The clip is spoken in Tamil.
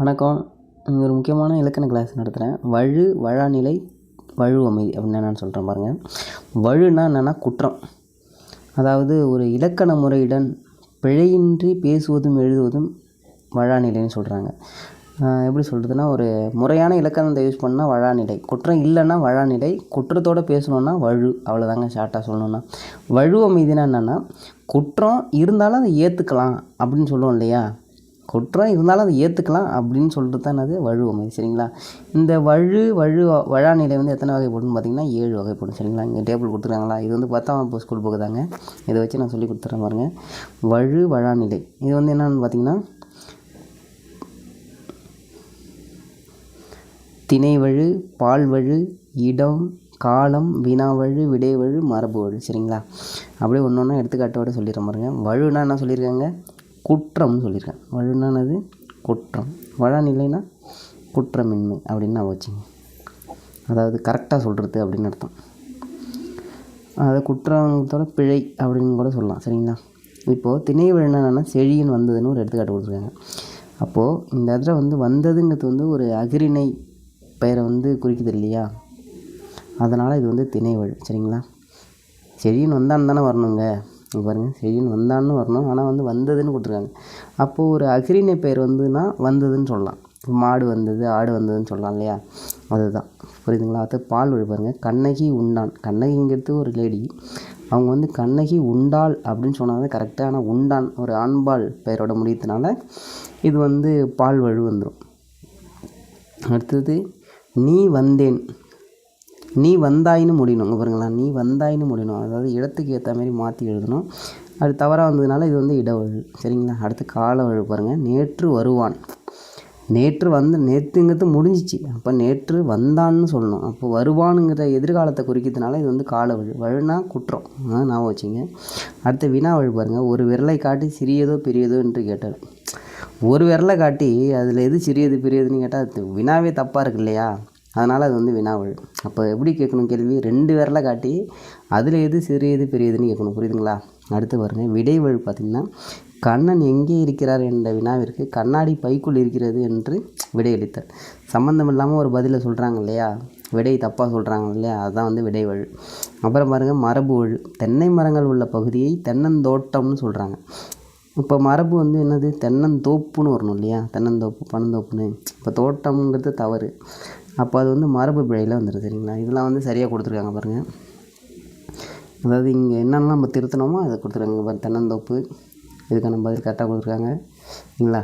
வணக்கம். இங்கே ஒரு முக்கியமான இலக்கண கிளாஸ் நடத்துகிறேன் வழு வழாநிலை வழு அமைதி அப்படின்னு என்னென்னு சொல்கிறேன் பாருங்கள் வழுனா என்னென்னா குற்றம். அதாவது ஒரு இலக்கண முறையுடன் பிழையின்றி பேசுவதும் எழுதுவதும் வழாநிலைன்னு சொல்கிறாங்க எப்படி சொல்கிறதுனா ஒரு முறையான இலக்கணத்தை யூஸ் பண்ணால் வழாநிலை. குற்றம் இல்லைன்னா வழாநிலை. குற்றத்தோடு பேசணுன்னா வழு. அவ்வளோதாங்க ஷார்ட்டாக சொல்லணுன்னா வழு அமைதினா என்னென்னா குற்றம் இருந்தாலும் அதை ஏற்றுக்கலாம் அப்படின்னு சொல்லுவோம் இல்லையா? குற்றம் இருந்தாலும் அதை ஏற்றுக்கலாம் அப்படின்னு சொல்கிறது தான் அது வழுவமை சரிங்களா? இந்த வழு வழு வழாநிலை வந்து எத்தனை வகைப்படும் பார்த்திங்கன்னா ஏழு வகைப்படும் சரிங்களா? இங்கே டேபிள் கொடுத்துருக்காங்களா? இது வந்து பத்தாம் வகுப்பு ஸ்கூல் புக்கு தாங்க. இதை வச்சு நான் சொல்லி கொடுத்துட்றேன் பாருங்கள் வழு வழாநிலை இது வந்து என்னென்னு பார்த்தீங்கன்னா திணைவழு பால்வழு இடம் காலம் வினாவழு விடைவழு மரபு வழு சரிங்களா? அப்படியே ஒன்று ஒன்றா எடுத்துக்காட்டோட சொல்லிடுறேன் பாருங்கள் வழுனா என்ன சொல்லியிருக்காங்க? குற்றம்னு சொல்லியிருக்கேன் வழுனானது குற்றம். வழநிலைனா குற்றமின்மை அப்படின்னு நான் வச்சுங்க. அதாவது கரெக்டாக சொல்கிறது அப்படின்னு அர்த்தம். அதை குற்றத்தோட பிழை அப்படின்னு கூட சொல்லலாம். சரிங்களா? இப்போது திணை வழுனானா செழியன் வந்ததுன்னு ஒரு எடுத்துக்காட்டு கொடுத்துருக்காங்க. அப்போது இந்த இடத்துல வந்து வந்ததுங்கிறது வந்து ஒரு அகிரிணை பெயரை வந்து குறிக்குது இல்லையா? அதனால் இது வந்து திணைவழி சரிங்களா? செழியன் வந்தான்னு தானே வரணுங்க. பாருங்கள் செழின்னு வந்தான்னு வரணும். ஆனால் வந்து வந்ததுன்னு கொடுத்துருக்காங்க. அப்போது ஒரு அகிரிணை பெயர் வந்துன்னா வந்ததுன்னு சொல்லலாம். மாடு வந்தது ஆடு வந்ததுன்னு சொல்லலாம் இல்லையா? அதுதான். புரியுதுங்களா? அது பால் வழி பாருங்கள் கண்ணகி உண்டான். கண்ணகிங்கிறது ஒரு லேடி அவங்க வந்து கண்ணகி உண்டாள் அப்படின்னு சொன்னால் கரெக்டாக ஆனால் உண்டான் ஒரு ஆண்பால் பெயரோட முடியத்தினால இது வந்து பால் வழு வந்துடும் அடுத்தது நீ வந்தேன். நீ வந்தாயின்னு முடியணும். இங்கே பாருங்களா நீ வந்தாயின்னு முடியணும். அதாவது இடத்துக்கு ஏற்ற மாதிரி மாற்றி எழுதணும். அது தவறாக வந்ததுனால இது வந்து இடவழு சரிங்களா? அடுத்து கால வழு பாருங்கள் நேற்று வருவான். நேற்று வந்து நேற்றுங்கிறது முடிஞ்சிச்சு. அப்போ நேற்று வந்தான்னு சொல்லணும். அப்போ வருவானுங்கிற எதிர்காலத்தை குறிக்கிறதுனால இது வந்து கால வழு. வழுனா குற்றம். ஞாபகம் வச்சுங்க. அடுத்து வினா வழு பாருங்கள் ஒரு விரலை காட்டி சிறியதோ பெரியதோ என்று கேட்டார். ஒரு விரலை காட்டி அதில் எது சிறியது பெரியதுன்னு கேட்டால் அது வினாவே தப்பாக இருக்கு இல்லையா? அதனால் அது வந்து வினாவல். அப்போ எப்படி கேட்கணும் கேள்வி? ரெண்டு விரலை காட்டி அதில் எது சிறியது பெரியதுன்னு கேட்கணும். புரியுதுங்களா? அடுத்து பாருங்கள் விடைவழு பார்த்திங்கன்னா கண்ணன் எங்கே இருக்கிறார் என்ற வினாவிற்கு கண்ணாடி பைக்குள் இருக்கிறது என்று விடையளித்தார். சம்மந்தம் இல்லாமல் ஒரு பதிலை சொல்கிறாங்க இல்லையா? விடை தப்பாக சொல்கிறாங்க இல்லையா? அதுதான் வந்து விடைவழு. அப்புறம் பாருங்கள் மரபு வழு தென்னை மரங்கள் உள்ள பகுதியை தென்னந்தோட்டம்னு சொல்கிறாங்க இப்போ மரபு வந்து என்னது? தென்னந்தோப்புன்னு வரணும் இல்லையா? தென்னந்தோப்பு பனந்தோப்புன்னு. இப்போ தோட்டம்ங்கிறது தவறு. அப்போ அது வந்து மரபு பிழையில் வந்துடும் சரிங்களா? இதெல்லாம் வந்து சரியாக கொடுத்துருக்காங்க பாருங்கள் அதாவது இங்கே என்னென்னலாம் நம்ம திருத்தணுமோ அதை கொடுத்துருக்காங்க பாருங்கள் தென்னந்தோப்பு இதுக்கான பதில் கரெக்டாக கொடுத்துருக்காங்க. சரிங்களா?